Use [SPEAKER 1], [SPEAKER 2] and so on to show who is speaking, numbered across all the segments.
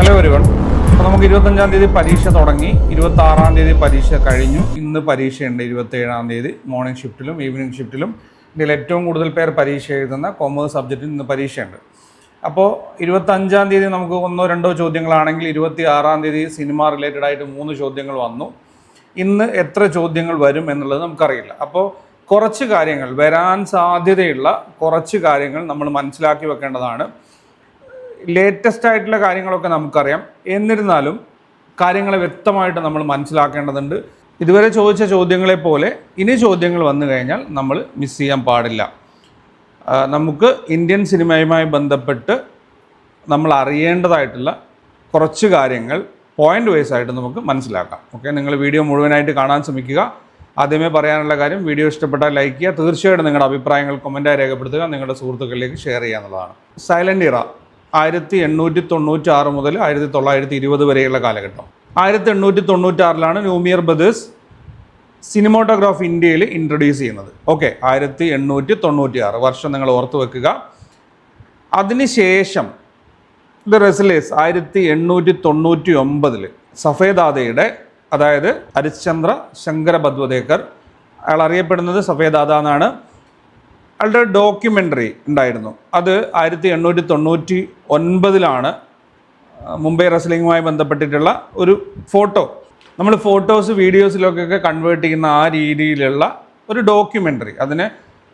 [SPEAKER 1] Hello ഒരുവൺ അപ്പോൾ നമുക്ക് ഇരുപത്തഞ്ചാം തീയതി പരീക്ഷ തുടങ്ങി. ഇരുപത്തി ആറാം തീയതി പരീക്ഷ കഴിഞ്ഞു. ഇന്ന് പരീക്ഷയുണ്ട്. ഇരുപത്തി ഏഴാം തീയതി മോർണിംഗ് ഷിഫ്റ്റിലും ഈവനിങ് ഷിഫ്റ്റിലും ഇതിൽ ഏറ്റവും കൂടുതൽ പേർ പരീക്ഷ എഴുതുന്ന കോമേഴ്സ് സബ്ജക്റ്റിൽ ഇന്ന് പരീക്ഷയുണ്ട്. അപ്പോൾ ഇരുപത്തഞ്ചാം തീയതി നമുക്ക് ഒന്നോ രണ്ടോ ചോദ്യങ്ങളാണെങ്കിൽ ഇരുപത്തി ആറാം തീയതി സിനിമ റിലേറ്റഡ് ആയിട്ട് മൂന്ന് ചോദ്യങ്ങൾ വന്നു. ഇന്ന് എത്ര ചോദ്യങ്ങൾ വരും എന്നുള്ളത് നമുക്കറിയില്ല. അപ്പോൾ കുറച്ച് കാര്യങ്ങൾ വരാൻ സാധ്യതയുള്ള കുറച്ച് കാര്യങ്ങൾ നമ്മൾ മനസ്സിലാക്കി വെക്കേണ്ടതാണ്. ലേറ്റസ്റ്റ് ആയിട്ടുള്ള കാര്യങ്ങളൊക്കെ നമുക്കറിയാം. എന്നിരുന്നാലും കാര്യങ്ങളെ വ്യക്തമായിട്ട് നമ്മൾ മനസ്സിലാക്കേണ്ടതുണ്ട്. ഇതുവരെ ചോദിച്ച ചോദ്യങ്ങളെ പോലെ ഇനി ചോദ്യങ്ങൾ വന്നു കഴിഞ്ഞാൽ നമ്മൾ മിസ് ചെയ്യാൻ പാടില്ല. നമുക്ക് ഇന്ത്യൻ സിനിമയുമായി ബന്ധപ്പെട്ട് നമ്മൾ അറിയേണ്ടതായിട്ടുള്ള കുറച്ച് കാര്യങ്ങൾ പോയിന്റ് വൈസ് ആയിട്ട് നമുക്ക് മനസ്സിലാക്കാം. ഓക്കെ നിങ്ങൾ വീഡിയോ മുഴുവനായിട്ട് കാണാൻ ശ്രമിക്കുക. ആദ്യമേ പറയാനുള്ള കാര്യം വീഡിയോ ഇഷ്ടപ്പെട്ടാൽ ലൈക്ക് ചെയ്യുക. തീർച്ചയായിട്ടും നിങ്ങളുടെ അഭിപ്രായങ്ങൾ കമന്റായി രേഖപ്പെടുത്തുക. നിങ്ങളുടെ സുഹൃത്തുക്കളിലേക്ക് ഷെയർ ചെയ്യുക എന്നുള്ളതാണ്. സൈലന്റ് ഇറ ആയിരത്തി എണ്ണൂറ്റി തൊണ്ണൂറ്റി ആറ് മുതൽ ആയിരത്തി തൊള്ളായിരത്തി ഇരുപത് വരെയുള്ള കാലഘട്ടം. ആയിരത്തി എണ്ണൂറ്റി തൊണ്ണൂറ്റാറിലാണ് ന്യൂമിയർ ബ്രദേഴ്സ് സിനിമോട്ടോഗ്രാഫ് ഇന്ത്യയിൽ ഇൻട്രൊഡ്യൂസ് ചെയ്യുന്നത്. ഓക്കെ ആയിരത്തി എണ്ണൂറ്റി തൊണ്ണൂറ്റി ആറ് വർഷം നിങ്ങൾ ഓർത്ത് വെക്കുക. അതിനുശേഷം ദ റെസിലേസ് ആയിരത്തി എണ്ണൂറ്റി തൊണ്ണൂറ്റി ഒമ്പതിൽ സഫേദാദയുടെ അതായത് ഹരിശ്ചന്ദ്ര ശങ്കര ബദ്വദേക്കർ അയാൾ അറിയപ്പെടുന്നത് സഫേദാദ എന്നാണ്. അയാളുടെ ഡോക്യുമെന്ററി ഉണ്ടായിരുന്നു. അത് ആയിരത്തി എണ്ണൂറ്റി തൊണ്ണൂറ്റി ഒൻപതിലാണ് മുംബൈ റെസ്ലിങ്ങുമായി ബന്ധപ്പെട്ടിട്ടുള്ള ഒരു ഫോട്ടോ. നമ്മൾ ഫോട്ടോസ് വീഡിയോസിലൊക്കെ കൺവേർട്ട് ചെയ്യുന്ന ആ രീതിയിലുള്ള ഒരു ഡോക്യുമെന്ററി അതിനെ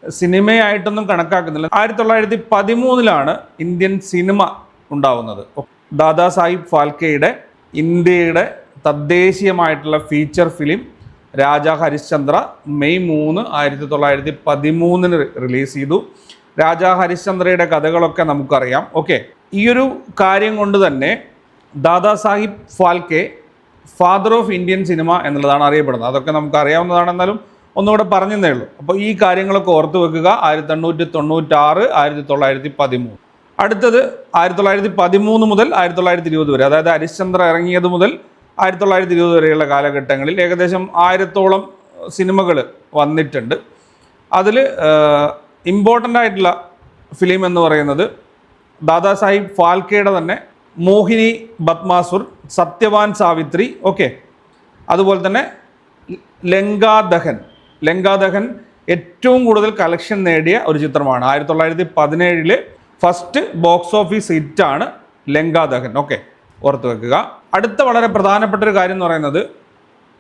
[SPEAKER 1] സിനിമയായിട്ടൊന്നും കണക്കാക്കുന്നില്ല. ആയിരത്തി തൊള്ളായിരത്തി പതിമൂന്നിലാണ് ഇന്ത്യൻ സിനിമ ഉണ്ടാവുന്നത്. ദാദാ സാഹിബ് ഫാൽക്കെയുടെ ഇന്ത്യയുടെ തദ്ദേശീയമായിട്ടുള്ള feature film Raja Harishchandra May മൂന്ന് ആയിരത്തി തൊള്ളായിരത്തി പതിമൂന്നിന് റിലീസ് ചെയ്തു. രാജ ഹരിശ്ചന്ദ്രയുടെ കഥകളൊക്കെ നമുക്കറിയാം. ഓക്കെ ഈ ഒരു കാര്യം കൊണ്ട് തന്നെ Dadasaheb Phalke father of Indian cinema എന്നുള്ളതാണ് അറിയപ്പെടുന്നത്. അതൊക്കെ നമുക്ക് അറിയാവുന്നതാണ് എന്നാലും ഒന്നുകൂടെ പറഞ്ഞതേ ഉള്ളൂ. അപ്പോൾ ഈ കാര്യങ്ങളൊക്കെ ഓർത്ത് വെക്കുക. ആയിരത്തി എണ്ണൂറ്റി തൊണ്ണൂറ്റാറ് ആയിരത്തി തൊള്ളായിരത്തി പതിമൂന്ന്. അടുത്തത് ആയിരത്തി തൊള്ളായിരത്തി പതിമൂന്ന് മുതൽ ആയിരത്തി തൊള്ളായിരത്തി ഇരുപത് വരെ. അതായത് ഹരിശ്ചന്ദ്ര ഇറങ്ങിയത് മുതൽ ആയിരത്തി തൊള്ളായിരത്തി ഇരുപത് വരെയുള്ള കാലഘട്ടങ്ങളിൽ ഏകദേശം ആയിരത്തോളം സിനിമകൾ വന്നിട്ടുണ്ട്. അതിൽ ഇമ്പോർട്ടന്റ് ആയിട്ടുള്ള ഫിലിം എന്ന് പറയുന്നത് ദാദാസാഹിബ് സാഹിബ് തന്നെ മോഹിനി ബത്മാസുർ സത്യവാൻ സാവിത്രി ഓക്കെ അതുപോലെ തന്നെ ലങ്കാദഹൻ ലങ്കാദഹൻ ഏറ്റവും കൂടുതൽ കളക്ഷൻ നേടിയ ഒരു ചിത്രമാണ്. ആയിരത്തി തൊള്ളായിരത്തി പതിനേഴിൽ ഫസ്റ്റ് ബോക്സ് ഓഫീസ് ഹിറ്റാണ് ലങ്കാദഹൻ ഓക്കെ ഓർത്ത് വെക്കുക. അടുത്ത വളരെ പ്രധാനപ്പെട്ട ഒരു കാര്യം എന്ന് പറയുന്നത്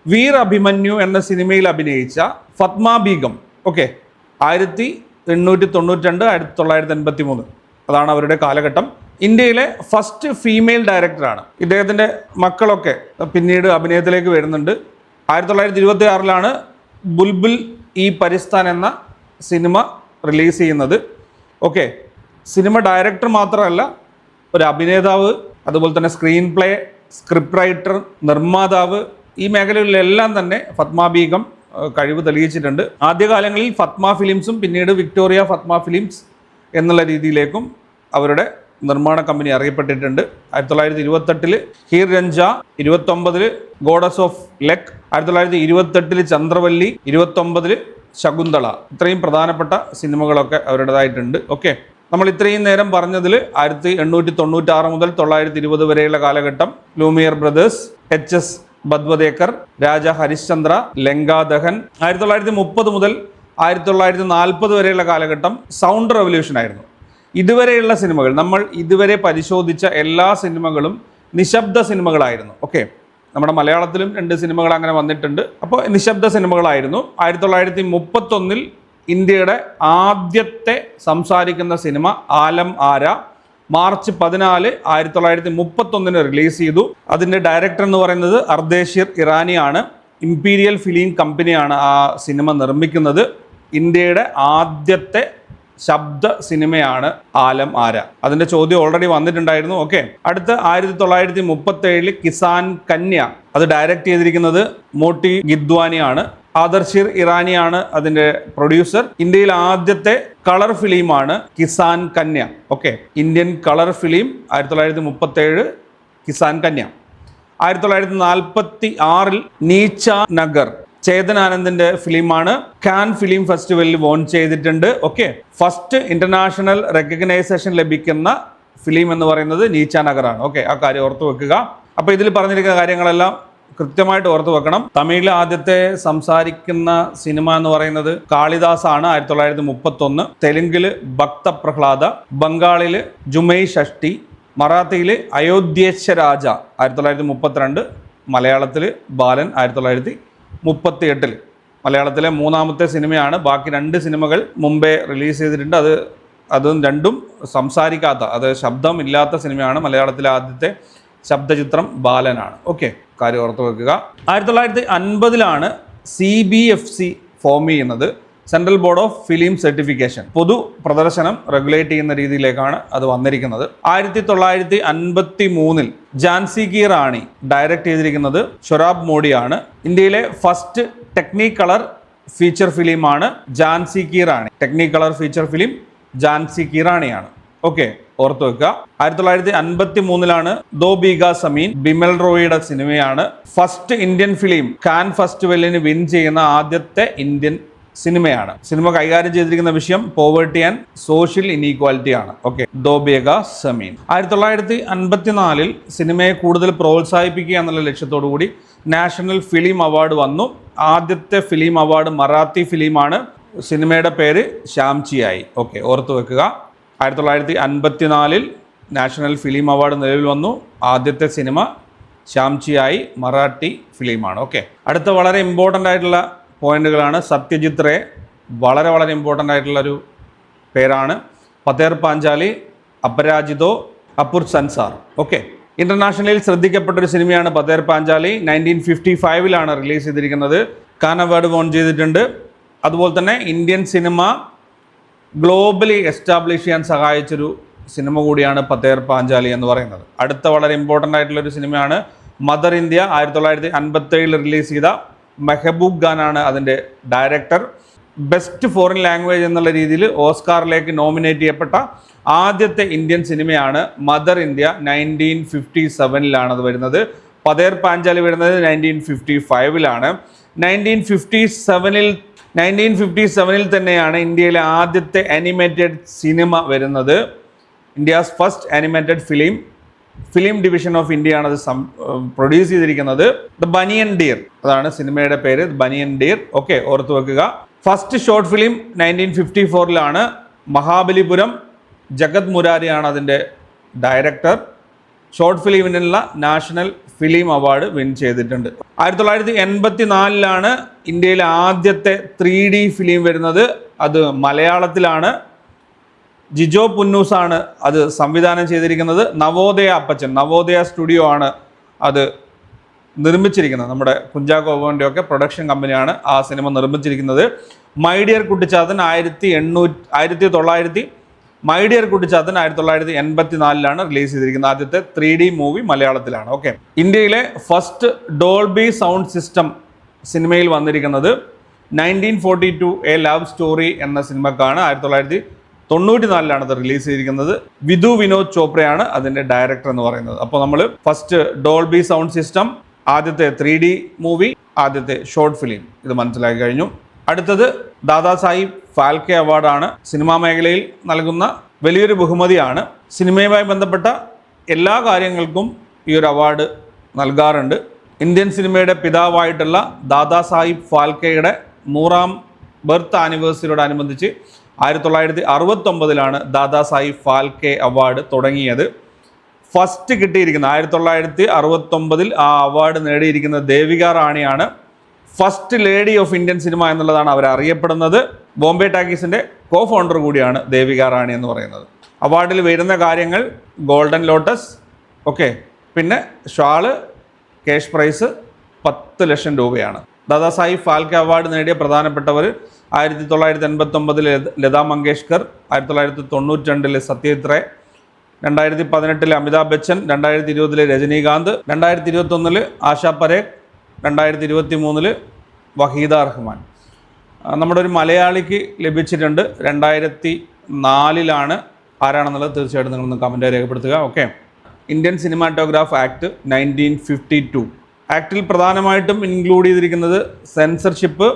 [SPEAKER 1] വീർ അഭിമന്യു എന്ന സിനിമയിൽ അഭിനയിച്ച ഫത്മാ ബീഗം. ഓക്കെ. ആയിരത്തി എണ്ണൂറ്റി തൊണ്ണൂറ്റി രണ്ട് ആയിരത്തി തൊള്ളായിരത്തി എൺപത്തി മൂന്ന് അതാണ് അവരുടെ കാലഘട്ടം. ഇന്ത്യയിലെ ഫസ്റ്റ് ഫീമെയിൽ ഡയറക്ടറാണ് ഇദ്ദേഹത്തിന്റെ മക്കളൊക്കെ പിന്നീട് അഭിനയത്തിലേക്ക് വരുന്നുണ്ട്. ആയിരത്തി തൊള്ളായിരത്തി ഇരുപത്തി ആറിലാണ് ബുൽബുൽ ഈ പരിസ്ഥാൻ എന്ന സിനിമ റിലീസ് ചെയ്യുന്നത്. ഓക്കെ. സിനിമ ഡയറക്ടർ മാത്രമല്ല ഒരു അഭിനേതാവ് അതുപോലെ തന്നെ സ്ക്രീൻ പ്ലേ സ്ക്രിപ്റ്റ് റൈറ്റർ നിർമ്മാതാവ് ഈ മേഖലകളിലെല്ലാം തന്നെ ഫത്മാ ബീഗം കഴിവ് തെളിയിച്ചിട്ടുണ്ട്. ആദ്യകാലങ്ങളിൽ ഫത്മ ഫിലിംസും പിന്നീട് വിക്ടോറിയ ഫത്മ ഫിലിംസ് എന്നുള്ള രീതിയിലേക്കും അവരുടെ നിർമ്മാണ കമ്പനി അറിയപ്പെട്ടിട്ടുണ്ട്. ആയിരത്തി തൊള്ളായിരത്തി ഇരുപത്തെട്ടിൽ ഹീർ രഞ്ജ ഇരുപത്തൊമ്പതിൽ ഗോഡസ് ഓഫ് ലെക് ആയിരത്തി തൊള്ളായിരത്തി ഇരുപത്തെട്ടിൽ ചന്ദ്രവല്ലി ഇരുപത്തൊമ്പതിൽ ശകുന്തള. ഇത്രയും പ്രധാനപ്പെട്ട സിനിമകളൊക്കെ അവരുടേതായിട്ടുണ്ട്. ഓക്കെ. നമ്മൾ ഇത്രയും നേരം പറഞ്ഞതിൽ ആയിരത്തി എണ്ണൂറ്റി തൊണ്ണൂറ്റാറ് മുതൽ തൊള്ളായിരത്തി ഇരുപത് വരെയുള്ള കാലഘട്ടം Lumiere brothers H S Bhatavdekar Raja Harishchandra Lanka Dahan ആയിരത്തി തൊള്ളായിരത്തി മുപ്പത് മുതൽ ആയിരത്തി തൊള്ളായിരത്തി നാൽപ്പത് വരെയുള്ള കാലഘട്ടം സൗണ്ട് റെവല്യൂഷൻ ആയിരുന്നു. ഇതുവരെയുള്ള സിനിമകൾ നമ്മൾ ഇതുവരെ പരിശോധിച്ച എല്ലാ സിനിമകളും നിശബ്ദ സിനിമകളായിരുന്നു. ഓക്കെ? നമ്മുടെ മലയാളത്തിലും രണ്ട് സിനിമകൾ അങ്ങനെ വന്നിട്ടുണ്ട്. അപ്പോൾ നിശബ്ദ സിനിമകളായിരുന്നു. ആയിരത്തി തൊള്ളായിരത്തി മുപ്പത്തൊന്നിൽ ഇന്ത്യയുടെ ആദ്യത്തെ സംസാരിക്കുന്ന സിനിമ ആലം ആര മാർച്ച് പതിനാല് ആയിരത്തി തൊള്ളായിരത്തി മുപ്പത്തൊന്നിന് റിലീസ് ചെയ്തു. അതിന്റെ ഡയറക്ടർ എന്ന് പറയുന്നത് അർദ്ദേഷിർ ഇറാനിയാണ്. ഇംപീരിയൽ ഫിലിം കമ്പനിയാണ് ആ സിനിമ നിർമ്മിക്കുന്നത്. ഇന്ത്യയുടെ ആദ്യത്തെ ശബ്ദ സിനിമയാണ് ആലം ആര. അതിന്റെ ചോദ്യം ഓൾറെഡി വന്നിട്ടുണ്ടായിരുന്നു. ഓക്കെ അടുത്ത ആയിരത്തി തൊള്ളായിരത്തി മുപ്പത്തി ഏഴിൽ കിസാൻ കന്യ. അത് ഡയറക്റ്റ് ചെയ്തിരിക്കുന്നത് മോട്ടി ഗിദ്വാനിയാണ്. ആദർശിർ ഇറാനിയാണ് അതിന്റെ പ്രൊഡ്യൂസർ. ഇന്ത്യയിൽ ആദ്യത്തെ കളർ ഫിലിമാണ് Kisan Kanya. Okay Indian colour film ആയിരത്തി തൊള്ളായിരത്തി മുപ്പത്തി ഏഴ് കിസാൻ കന്യ. ആയിരത്തി തൊള്ളായിരത്തി നാൽപ്പത്തി ആറിൽ നീച്ച നഗർ ചേതനാനന്ദിന്റെ ഫിലിമാണ് കാൻ ഫിലിം ഫെസ്റ്റിവലിൽ വോൺ ചെയ്തിട്ടുണ്ട്. ഓക്കെ ഫസ്റ്റ് ഇന്റർനാഷണൽ റെക്കഗ്നൈസേഷൻ ലഭിക്കുന്ന ഫിലിം എന്ന് പറയുന്നത് നീച്ച നഗറാണ്. ഓക്കെ ആ കാര്യം ഓർത്തു വെക്കുക. അപ്പോൾ ഇതിൽ പറഞ്ഞിരിക്കുന്ന കാര്യങ്ങളെല്ലാം കൃത്യമായിട്ട് ഓർത്തു വെക്കണം. തമിഴിൽ ആദ്യത്തെ സംസാരിക്കുന്ന സിനിമ എന്ന് പറയുന്നത് കാളിദാസാണ് ആയിരത്തി തൊള്ളായിരത്തി മുപ്പത്തൊന്ന് തെലുങ്കിൽ ഭക്ത പ്രഹ്ലാദ ബംഗാളിൽ ജുമൈ ഷഷ്ടി മറാത്തിയിൽ അയോധ്യേശ രാജ ആയിരത്തി തൊള്ളായിരത്തി മുപ്പത്തിരണ്ട് മലയാളത്തിൽ ബാലൻ ആയിരത്തി തൊള്ളായിരത്തി മുപ്പത്തി എട്ടിൽ മലയാളത്തിലെ മൂന്നാമത്തെ സിനിമയാണ്. ബാക്കി രണ്ട് സിനിമകൾ മുമ്പേ റിലീസ് ചെയ്തിട്ടുണ്ട്. അത് അതും രണ്ടും സംസാരിക്കാത്ത അത് ശബ്ദമില്ലാത്ത സിനിമയാണ് മലയാളത്തിലെ ആദ്യത്തെ ശബ്ദചിത്രം ബാലനാണ്. ഓക്കെ കാര്യം ഓർത്ത് വെക്കുക. ആയിരത്തി തൊള്ളായിരത്തി അൻപതിലാണ് C B F C form ചെയ്യുന്നത്. Central board of film certification പൊതു പ്രദർശനം റെഗുലേറ്റ് ചെയ്യുന്ന രീതിയിലേക്കാണ് അത് വന്നിരിക്കുന്നത്. ആയിരത്തി തൊള്ളായിരത്തി അൻപത്തി മൂന്നിൽ ജാൻസി കി റാണി ഡയറക്റ്റ് ചെയ്തിരിക്കുന്നത് ഷൊറാബ് മോഡിയാണ് ഇന്ത്യയിലെ ഫസ്റ്റ് ടെക്നിക് കളർ ഫീച്ചർ ഫിലിമാണ് Jhansi ki Rani Technicolor feature film Jhansi ki റാണിയാണ് okay ഓർത്ത് വെക്കുക. ആയിരത്തി തൊള്ളായിരത്തി അൻപത്തി മൂന്നിലാണ് ദോ ബീഗ സമീൻ ബിമൽ റോയിയുടെ സിനിമയാണ് ഫസ്റ്റ് ഇന്ത്യൻ ഫിലിം കാൻ ഫെസ്റ്റിവലിന് വിൻ ചെയ്യുന്ന ആദ്യത്തെ ഇന്ത്യൻ സിനിമയാണ്. സിനിമ കൈകാര്യം ചെയ്തിരിക്കുന്ന വിഷയം പോവേർട്ടി ആൻഡ് സോഷ്യൽ ഇനീക്വാലിറ്റി ആണ്. ഓക്കെ ദോബേഗ സമീൻ ആയിരത്തി തൊള്ളായിരത്തി അൻപത്തിനാലിൽ സിനിമയെ കൂടുതൽ പ്രോത്സാഹിപ്പിക്കുക എന്നുള്ള ലക്ഷ്യത്തോടു കൂടി നാഷണൽ ഫിലിം അവാർഡ് വന്നു. ആദ്യത്തെ ഫിലിം അവാർഡ് മറാത്തി ഫിലിമാണ്. സിനിമയുടെ പേര് ശ്യാംചിയായി. ഓക്കെ ഓർത്തു വെക്കുക. ആയിരത്തി തൊള്ളായിരത്തി അൻപത്തിനാലിൽ നാഷണൽ ഫിലിം അവാർഡ് നിലവിൽ വന്നു. ആദ്യത്തെ സിനിമ ശ്യാംചിയായി മറാഠി ഫിലിമാണ്. ഓക്കെ. അടുത്ത വളരെ ഇമ്പോർട്ടന്റ് ആയിട്ടുള്ള പോയിന്റുകളാണ് സത്യജിത് റേ. വളരെ വളരെ ഇമ്പോർട്ടന്റ് ആയിട്ടുള്ള ഒരു പേരാണ്. പതേർ പാഞ്ചാലി അപരാജിതോ അപ്പുർ സൻസാർ. ഓക്കെ. ഇന്റർനാഷണലിൽ ശ്രദ്ധിക്കപ്പെട്ട ഒരു സിനിമയാണ് പതേർ പാഞ്ചാലി. നയന്റീൻ ഫിഫ്റ്റി ഫൈവിലാണ് റിലീസ് ചെയ്തിരിക്കുന്നത്. കാൻ അവാർഡ് വോൺ ചെയ്തിട്ടുണ്ട്. അതുപോലെ തന്നെ ഇന്ത്യൻ സിനിമ ഗ്ലോബലി എസ്റ്റാബ്ലിഷ് ചെയ്യാൻ സഹായിച്ചൊരു സിനിമ കൂടിയാണ് പത്തേർ പാഞ്ചാലി എന്ന് പറയുന്നത്. അടുത്ത വളരെ ഇമ്പോർട്ടന്റ് ആയിട്ടുള്ളൊരു സിനിമയാണ് മദർ ഇന്ത്യ ആയിരത്തി തൊള്ളായിരത്തി അൻപത്തേഴിൽ റിലീസ് ചെയ്ത മെഹബൂബ് ഖാനാണ് അതിന്റെ ഡയറക്ടർ ബെസ്റ്റ് ഫോറിൻ ലാംഗ്വേജ് എന്നുള്ള രീതിയിൽ ഓസ്കാറിലേക്ക് നോമിനേറ്റ് ചെയ്യപ്പെട്ട ആദ്യത്തെ ഇന്ത്യൻ സിനിമയാണ് മദർ ഇന്ത്യ നയന്റീൻ ഫിഫ്റ്റി സെവനിലാണ് അത് വരുന്നത്. പതേർ പാഞ്ചാലി വരുന്നത് നയന്റീൻ ഫിഫ്റ്റി ഫൈവിലാണ് നയന്റീൻ ഫിഫ്റ്റി സെവനിൽ നയന്റീൻ ഫിഫ്റ്റി സെവനിൽ തന്നെയാണ് ഇന്ത്യയിലെ ആദ്യത്തെ അനിമേറ്റഡ് സിനിമ വരുന്നത്. India's first animated film film division of India ആണ് അത് പ്രൊഡ്യൂസ് ചെയ്തിരിക്കുന്നത്. ദ ബനിയൻ ഡിയർ അതാണ് സിനിമയുടെ പേര്. ബനിയൻ ഡിയർ ഓക്കെ ഓർത്ത് വെക്കുക. First short film nineteen fifty ഫോറിലാണ് Mahabalipuram. Jagat മുരാരിയാണ് അതിന്റെ ഡയറക്ടർ ഷോർട്ട് ഫിലിമിനുള്ള നാഷണൽ ഫിലിം അവാർഡ് വിൻ ചെയ്തിട്ടുണ്ട്. ആയിരത്തി തൊള്ളായിരത്തി എൺപത്തി നാലിലാണ് ഇന്ത്യയിലെ ആദ്യത്തെ ത്രീ ഡി ഫിലിം വരുന്നത്. അത് മലയാളത്തിലാണ്. ജിജോ പുന്നൂസാണ് അത് സംവിധാനം ചെയ്തിരിക്കുന്നത്. നവോദയ അപ്പച്ചൻ നവോദയ സ്റ്റുഡിയോ ആണ് അത് നിർമ്മിച്ചിരിക്കുന്നത്. നമ്മുടെ കുഞ്ചാക്കോബോന്റെ ഒക്കെ പ്രൊഡക്ഷൻ കമ്പനിയാണ് ആ സിനിമ നിർമ്മിച്ചിരിക്കുന്നത്. മൈഡിയർ കുട്ടിച്ചാത്തൻ ആയിരത്തി എണ്ണൂറ്റി ആയിരത്തി തൊള്ളായിരത്തി മൈ ഡിയർ കുട്ടിച്ചാത്തൻ ആയിരത്തി തൊള്ളായിരത്തി എൺപത്തി നാലിലാണ് റിലീസ് ചെയ്തിരിക്കുന്നത് ആദ്യത്തെ ത്രീ ഡി മൂവി മലയാളത്തിലാണ്. ഓക്കെ ഇന്ത്യയിലെ ഫസ്റ്റ് ഡോൾബി സൗണ്ട് സിസ്റ്റം സിനിമയിൽ വന്നിരിക്കുന്നത് nineteen forty two a love story എന്ന സിനിമക്കാണ് ആയിരത്തി തൊള്ളായിരത്തി തൊണ്ണൂറ്റി നാലിലാണ് അത് റിലീസ് ചെയ്തിരിക്കുന്നത്. വിധു വിനോദ് ചോപ്രയാണ് അതിന്റെ ഡയറക്ടർ എന്ന് പറയുന്നത്. അപ്പോൾ നമ്മൾ ഫസ്റ്റ് ഡോൾബി സൗണ്ട് സിസ്റ്റം ആദ്യത്തെ ത്രീ ഡി മൂവി ആദ്യത്തെ ഷോർട്ട് ഫിലിം ഇത് മനസ്സിലാക്കി കഴിഞ്ഞു. അടുത്തത് ദാദാസാഹിബ് ഫാൽക്കെ അവാർഡാണ്. സിനിമാ മേഖലയിൽ നൽകുന്ന വലിയൊരു ബഹുമതിയാണ്. സിനിമയുമായി ബന്ധപ്പെട്ട എല്ലാ കാര്യങ്ങൾക്കും ഈ ഒരു അവാർഡ് നൽകാറുണ്ട്. ഇന്ത്യൻ സിനിമയുടെ പിതാവായിട്ടുള്ള ദാദാസാഹിബ് ഫാൽക്കെയുടെ നൂറാം ബർത്ത് ആനിവേഴ്സറിയോടനുബന്ധിച്ച് ആയിരത്തി തൊള്ളായിരത്തി അറുപത്തൊമ്പതിലാണ് ദാദാസാഹിബ് ഫാൽക്കെ അവാർഡ് തുടങ്ങിയത്. ഫസ്റ്റ് കിട്ടിയിരിക്കുന്ന ആയിരത്തി തൊള്ളായിരത്തി അറുപത്തൊമ്പതിൽ ആ അവാർഡ് നേടിയിരിക്കുന്ന Devika റാണിയാണ്. First lady of Indian cinema എന്നുള്ളതാണ് അവർ അറിയപ്പെടുന്നത്. ബോംബെ ടാക്കീസിന്റെ കോ ഫൗണ്ടർ കൂടിയാണ് ദേവിക റാണി എന്ന് പറയുന്നത്. അവാർഡിൽ വരുന്ന കാര്യങ്ങൾ ഗോൾഡൻ ലോട്ടസ് ഓക്കെ പിന്നെ ഷാൾ ക്യാഷ് പ്രൈസ് പത്ത് ലക്ഷം രൂപയാണ്. ദാദാസാഹിബ് ഫാൽക്കെ അവാർഡ് നേടിയ പ്രധാനപ്പെട്ടവർ ആയിരത്തി തൊള്ളായിരത്തി എൺപത്തൊമ്പതിലെ ലതാ മങ്കേഷ്കർ ആയിരത്തി തൊള്ളായിരത്തി തൊണ്ണൂറ്റി രണ്ടിലെ സത്യജിത് രണ്ടായിരത്തി പതിനെട്ടിലെ അമിതാഭ് ബച്ചൻ രണ്ടായിരത്തി ഇരുപതിലെ രജനീകാന്ത് രണ്ടായിരത്തി ഇരുപത്തൊന്നിൽ ആശാ പരേഖ് രണ്ടായിരത്തി ഇരുപത്തി മൂന്നിൽ വഹീദ റഹ്മാൻ. നമ്മുടെ ഒരു മലയാളിക്ക് ലഭിച്ചിട്ടുണ്ട് രണ്ടായിരത്തി നാലിലാണ് ആരാണെന്നുള്ളത് തീർച്ചയായിട്ടും നിങ്ങളൊന്ന് കമന്റ് രേഖപ്പെടുത്തുക okay? Indian cinematograph act nineteen fifty two. ആക്ടിൽ പ്രധാനമായിട്ടും ഇൻക്ലൂഡ് ചെയ്തിരിക്കുന്നത് സെൻസർഷിപ്പ്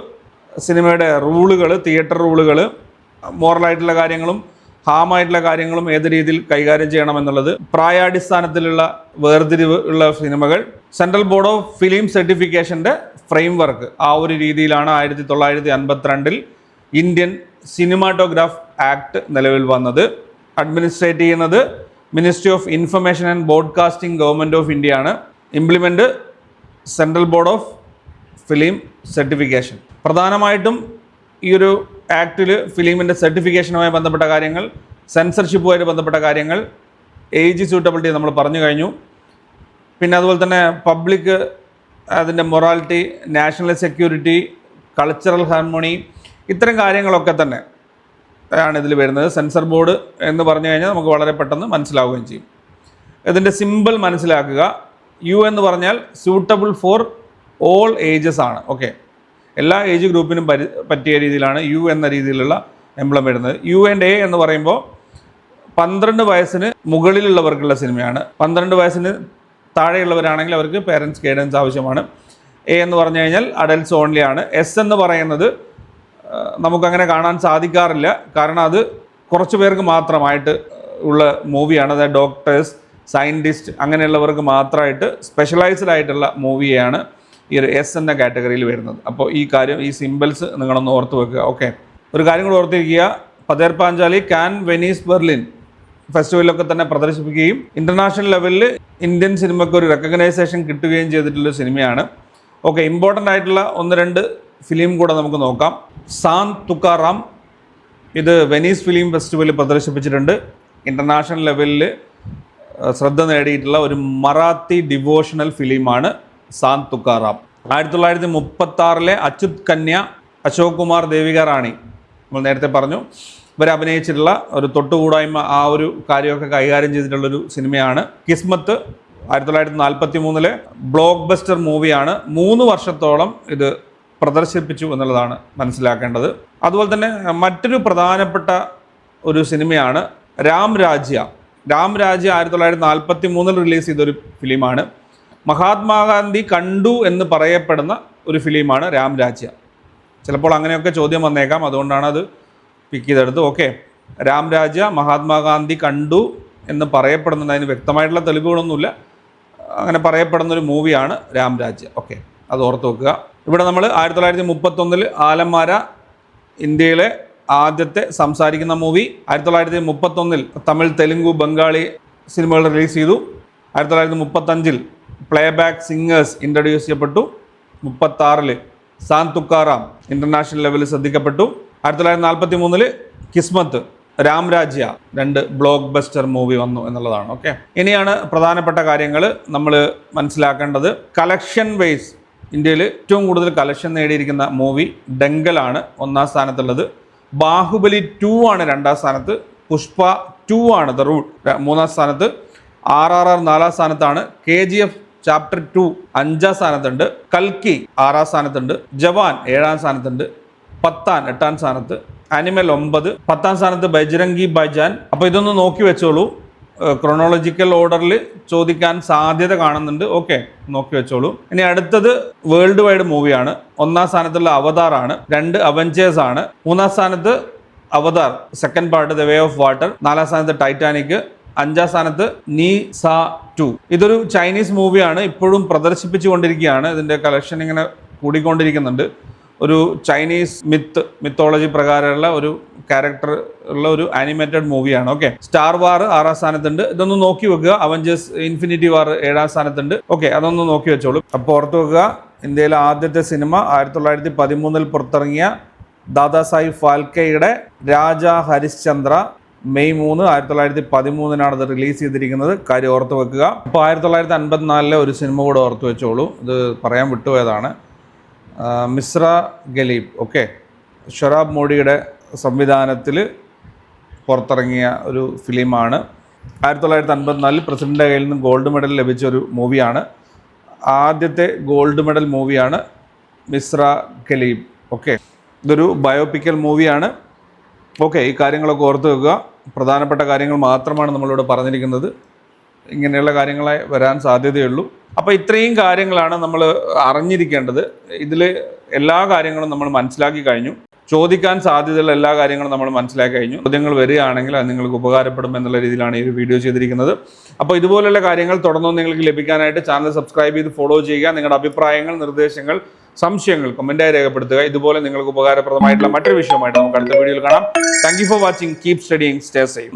[SPEAKER 1] സിനിമയുടെ റൂളുകൾ തിയേറ്റർ റൂളുകൾ മോറലായിട്ടുള്ള കാര്യങ്ങളും ഹാമായിട്ടുള്ള കാര്യങ്ങളും ഏത് രീതിയിൽ കൈകാര്യം ചെയ്യണം എന്നുള്ളത് പ്രായാടിസ്ഥാനത്തിലുള്ള വേർതിരിവ് ഉള്ള സിനിമകൾ. സെൻട്രൽ ബോർഡ് ഓഫ് ഫിലിം സർട്ടിഫിക്കേഷന്റെ ഫ്രെയിം വർക്ക് ആ ഒരു രീതിയിലാണ് ആയിരത്തി തൊള്ളായിരത്തി അൻപത്തിരണ്ടിൽ ഇന്ത്യൻ സിനിമാറ്റോഗ്രാഫ് ആക്ട് നിലവിൽ വന്നത്. അഡ്മിനിസ്ട്രേറ്റ് ചെയ്യുന്നത് ministry of information and broadcasting government of India ആണ്. Implement central board of film certification പ്രധാനമായിട്ടും ഈ ഒരു ആക്ടിൽ ഫിലിമിന്റെ സർട്ടിഫിക്കേഷനുമായി ബന്ധപ്പെട്ട കാര്യങ്ങൾ സെൻസർഷിപ്പുമായിട്ട് ബന്ധപ്പെട്ട കാര്യങ്ങൾ ഏജ് സ്യൂട്ടബിലിറ്റി നമ്മൾ പറഞ്ഞു കഴിഞ്ഞു. പിന്നെ അതുപോലെ തന്നെ പബ്ലിക് അതിന്റെ morality national security cultural harmony ഇത്തരം കാര്യങ്ങളൊക്കെ തന്നെ ആണ് ഇതിൽ വരുന്നത്. സെൻസർ ബോർഡ് എന്ന് പറഞ്ഞു കഴിഞ്ഞാൽ നമുക്ക് വളരെ പെട്ടെന്ന് മനസ്സിലാവുകയും ചെയ്യും. ഇതിന്റെ സിമ്പിൾ മനസ്സിലാക്കുക. യു എന്ന് പറഞ്ഞാൽ സ്യൂട്ടബിൾ ഫോർ ഓൾ ഏജസ് ആണ്. ഓക്കെ എല്ലാ ഏജ് ഗ്രൂപ്പിനും പരി പറ്റിയ രീതിയിലാണ് യു എന്ന രീതിയിലുള്ള എംബ്ലം വരുന്നത്. യു ആൻഡ് എ എന്ന് പറയുമ്പോൾ പന്ത്രണ്ട് വയസ്സിന് മുകളിലുള്ളവർക്കുള്ള സിനിമയാണ്. പന്ത്രണ്ട് വയസ്സിന് താഴെയുള്ളവരാണെങ്കിൽ അവർക്ക് പേരൻസ് ഗൈഡൻസ് ആവശ്യമാണ്. എ എന്ന് പറഞ്ഞു കഴിഞ്ഞാൽ അഡൽട്സ് ഓൺലി ആണ്. എസ് എന്ന് പറയുന്നത് നമുക്കങ്ങനെ കാണാൻ സാധിക്കാറില്ല. കാരണം അത് കുറച്ച് പേർക്ക് മാത്രമായിട്ട് ഉള്ള മൂവിയാണ് അതായത് ഡോക്ടേഴ്സ് സയന്റിസ്റ്റ് അങ്ങനെയുള്ളവർക്ക് മാത്രമായിട്ട് സ്പെഷ്യലൈസ്ഡ് ആയിട്ടുള്ള മൂവിയാണ് ഈ ഒരു എസ് എന്ന കാറ്റഗറിയിൽ വരുന്നത്. അപ്പോൾ ഈ കാര്യം ഈ സിമ്പിൾസ് നിങ്ങളൊന്ന് ഓർത്ത് വെക്കുക. ഓക്കെ ഒരു കാര്യം കൂടി ഓർത്തിരിക്കുക. Pather Panchali Cannes Venice Berlin ഫെസ്റ്റിവലൊക്കെ തന്നെ പ്രദർശിപ്പിക്കുകയും ഇന്റർനാഷണൽ ലെവലിൽ ഇന്ത്യൻ സിനിമയ്ക്ക് ഒരു റെക്കഗ്നൈസേഷൻ കിട്ടുകയും ചെയ്തിട്ടുള്ള സിനിമയാണ്. ഓക്കെ ഇമ്പോർട്ടന്റ് ആയിട്ടുള്ള ഒന്ന് രണ്ട് ഫിലിം കൂടെ നമുക്ക് നോക്കാം. സാൻ തുക്കാറാം ഇത് വെനീസ് ഫിലിം ഫെസ്റ്റിവലിൽ പ്രദർശിപ്പിച്ചിട്ടുണ്ട്. ഇന്റർനാഷണൽ ലെവലിൽ ശ്രദ്ധ നേടിയിട്ടുള്ള ഒരു മറാത്തി ഡിവോഷണൽ ഫിലിമാണ് സാൻ തുക്കാറാം. ആയിരത്തി തൊള്ളായിരത്തി മുപ്പത്തി ആറിലെ അച്യുത് കന്യ അശോക് കുമാർ ദേവിക റാണി. നമ്മൾ നേരത്തെ പറഞ്ഞു ഇവർ അഭിനയിച്ചിട്ടുള്ള ഒരു തൊട്ടുകൂടായ്മ ആ ഒരു കാര്യമൊക്കെ കൈകാര്യം ചെയ്തിട്ടുള്ളൊരു സിനിമയാണ്. കിസ്മത്ത് ആയിരത്തി തൊള്ളായിരത്തി നാൽപ്പത്തി മൂന്നിലെ ബ്ലോക്ക് ബസ്റ്റർ മൂവിയാണ്. മൂന്ന് വർഷത്തോളം ഇത് പ്രദർശിപ്പിച്ചു എന്നുള്ളതാണ് മനസ്സിലാക്കേണ്ടത്. അതുപോലെ തന്നെ മറ്റൊരു പ്രധാനപ്പെട്ട ഒരു സിനിമയാണ് രാം രാജ്യ. രാം രാജ്യ ആയിരത്തി തൊള്ളായിരത്തി നാൽപ്പത്തി മൂന്നിൽ റിലീസ് ചെയ്തൊരു ഫിലിമാണ്. മഹാത്മാഗാന്ധി കണ്ടു എന്ന് പറയപ്പെടുന്ന ഒരു ഫിലിമാണ് രാം രാജ്യ. ചിലപ്പോൾ അങ്ങനെയൊക്കെ ചോദ്യം വന്നേക്കാം അതുകൊണ്ടാണ് അത് പിക്ക് ചെയ്തെടുത്ത് ഓക്കെ രാം രാജ്യ മഹാത്മാഗാന്ധി കണ്ടു എന്ന് പറയപ്പെടുന്നുണ്ട്. അതിന് വ്യക്തമായിട്ടുള്ള തെളിവുകളൊന്നുമില്ല. അങ്ങനെ പറയപ്പെടുന്ന ഒരു മൂവിയാണ് രാം രാജ്യ. ഓക്കെ അത് ഓർത്ത് വെക്കുക. ഇവിടെ നമ്മൾ ആയിരത്തി തൊള്ളായിരത്തി മുപ്പത്തൊന്നിൽ ആലന്മാര ഇന്ത്യയിലെ ആദ്യത്തെ സംസാരിക്കുന്ന മൂവി. ആയിരത്തി തൊള്ളായിരത്തി മുപ്പത്തൊന്നിൽ തമിഴ് തെലുങ്കു ബംഗാളി സിനിമകൾ റിലീസ് ചെയ്തു. ആയിരത്തി തൊള്ളായിരത്തി മുപ്പത്തഞ്ചിൽ പ്ലേ ബാക്ക് സിംഗേഴ്സ് ഇൻട്രൊഡ്യൂസ് ചെയ്യപ്പെട്ടു. മുപ്പത്താറിൽ സാൻ തുക്കാറാം ഇന്റർനാഷണൽ ലെവലിൽ ശ്രദ്ധിക്കപ്പെട്ടു. ആയിരത്തി തൊള്ളായിരത്തി നാൽപ്പത്തി മൂന്നിൽ കിസ്മത്ത് രാംരാജ്യ രണ്ട് ബ്ലോക്ക് ബസ്റ്റർ മൂവി വന്നു എന്നുള്ളതാണ് ഓക്കെ ഇനിയാണ് പ്രധാനപ്പെട്ട കാര്യങ്ങൾ നമ്മൾ മനസ്സിലാക്കേണ്ടത്. കളക്ഷൻ വൈസ് ഇന്ത്യയിൽ ഏറ്റവും കൂടുതൽ കളക്ഷൻ നേടിയിരിക്കുന്ന മൂവി ഡെങ്കലാണ് ഒന്നാം സ്ഥാനത്തുള്ളത്. ബാഹുബലി ടു ആണ് രണ്ടാം സ്ഥാനത്ത്. പുഷ്പ ടു ആണ് ദ റൂട്ട് മൂന്നാം സ്ഥാനത്ത്. ആർ ആർ ആർ നാലാം സ്ഥാനത്താണ്. K G F chapter two അഞ്ചാം സ്ഥാനത്തുണ്ട്. കൽക്കി ആറാം സ്ഥാനത്തുണ്ട്. ജവാൻ ഏഴാം സ്ഥാനത്തുണ്ട്. പത്താൻ എട്ടാം സ്ഥാനത്ത്. അനിമൽ ഒമ്പത്. പത്താം സ്ഥാനത്ത് ബജ്രംഗി ബജാൻ. അപ്പോൾ ഇതൊന്ന് നോക്കി വെച്ചോളൂ. ക്രോണോളജിക്കൽ ഓർഡറിൽ ചോദിക്കാൻ സാധ്യത കാണുന്നുണ്ട്. ഓക്കെ നോക്കി വെച്ചോളൂ. ഇനി അടുത്തത് വേൾഡ് വൈഡ് മൂവിയാണ് ഒന്നാം സ്ഥാനത്തുള്ള അവതാർ ആണ്. രണ്ട് അവഞ്ചേഴ്സ് ആണ്. മൂന്നാം സ്ഥാനത്ത് Avatar. Second part the way of water നാലാം സ്ഥാനത്ത് ടൈറ്റാനിക് അഞ്ചാം സ്ഥാനത്ത് നീ സ ടു. ഇതൊരു ചൈനീസ് മൂവിയാണ്. ഇപ്പോഴും പ്രദർശിപ്പിച്ചുകൊണ്ടിരിക്കുകയാണ്. ഇതിന്റെ കളക്ഷൻ ഇങ്ങനെ കൂടിക്കൊണ്ടിരിക്കുന്നുണ്ട്. ഒരു ചൈനീസ് മിത്ത് മിത്തോളജി പ്രകാരമുള്ള ഒരു ക്യാരക്ടർ ഉള്ള ഒരു ആനിമേറ്റഡ് മൂവിയാണ് ഓക്കെ സ്റ്റാർ വാർ ആറാം സ്ഥാനത്തുണ്ട്. ഇതൊന്ന് നോക്കി വെക്കുക. അവഞ്ചേഴ്സ് ഇൻഫിനിറ്റി വാർ ഏഴാം സ്ഥാനത്തുണ്ട്. ഓക്കെ അതൊന്ന് നോക്കി വെച്ചോളൂ. അപ്പോൾ ഓർത്ത് വെക്കുക ഇന്ത്യയിലെ ആദ്യത്തെ സിനിമ ആയിരത്തി തൊള്ളായിരത്തി പതിമൂന്നിൽ പുറത്തിറങ്ങിയ ദാദാസാഹിബ് ഫാൽക്കെയുടെ രാജ ഹരിശ്ചന്ദ്ര മെയ് മൂന്ന് ആയിരത്തി തൊള്ളായിരത്തി പതിമൂന്നിനാണ് ഇത് റിലീസ് ചെയ്തിരിക്കുന്നത്. കാര്യം ഓർത്ത് വെക്കുക. അപ്പോൾ ആയിരത്തി തൊള്ളായിരത്തി അൻപത്തിനാലിലെ ഒരു സിനിമ കൂടെ ഓർത്ത് വെച്ചോളൂ. ഇത് പറയാൻ വിട്ടുപോയതാണ്. മിശ്ര ഗലീബ് ഓക്കെ ഷൊറാബ് മോഡിയുടെ സംവിധാനത്തിൽ പുറത്തിറങ്ങിയ ഒരു ഫിലിമാണ്. ആയിരത്തി തൊള്ളായിരത്തി അൻപത്തിനാലിൽ പ്രസിഡന്റെ കയ്യിൽ നിന്ന് ഗോൾഡ് മെഡൽ ലഭിച്ച ഒരു മൂവിയാണ് ആദ്യത്തെ ഗോൾഡ് മെഡൽ മൂവിയാണ് മിശ്ര ഖലീബ് ഓക്കെ ഇതൊരു ബയോപിക്കൽ മൂവിയാണ് ഓക്കെ ഈ കാര്യങ്ങളൊക്കെ ഓർത്ത് വെക്കുക. പ്രധാനപ്പെട്ട കാര്യങ്ങൾ മാത്രമാണ് നമ്മളിവിടെ പറഞ്ഞിരിക്കുന്നത്. ഇങ്ങനെയുള്ള കാര്യങ്ങളെ വരാൻ സാധ്യതയുള്ളൂ. അപ്പോൾ ഇത്രയും കാര്യങ്ങളാണ് നമ്മൾ അറിഞ്ഞിരിക്കേണ്ടത്. ഇതിൽ എല്ലാ കാര്യങ്ങളും നമ്മൾ മനസ്സിലാക്കി കഴിഞ്ഞു. ചോദിക്കാൻ സാധ്യതയുള്ള എല്ലാ കാര്യങ്ങളും നമ്മൾ മനസ്സിലാക്കി കഴിഞ്ഞു. ചോദ്യങ്ങൾ വരികയാണെങ്കിൽ അത് നിങ്ങൾക്ക് ഉപകാരപ്പെടും എന്നുള്ള രീതിയിലാണ് ഈ ഒരു വീഡിയോ ചെയ്തിരിക്കുന്നത്. അപ്പോൾ ഇതുപോലുള്ള കാര്യങ്ങൾ തുടർന്നും നിങ്ങൾക്ക് ലഭിക്കാനായിട്ട് ചാനൽ സബ്സ്ക്രൈബ് ചെയ്ത് ഫോളോ ചെയ്യുക. നിങ്ങളുടെ അഭിപ്രായങ്ങൾ നിർദ്ദേശങ്ങൾ സംശയങ്ങൾ കമന്റായി രേഖപ്പെടുത്തുക. ഇതുപോലെ നിങ്ങൾക്ക് ഉപകാരപ്രദമായിട്ടുള്ള മറ്റൊരു വിഷയമായിട്ട് നമുക്ക് അടുത്ത വീഡിയോയിൽ കാണാം. Thank for watching keep studying stay safe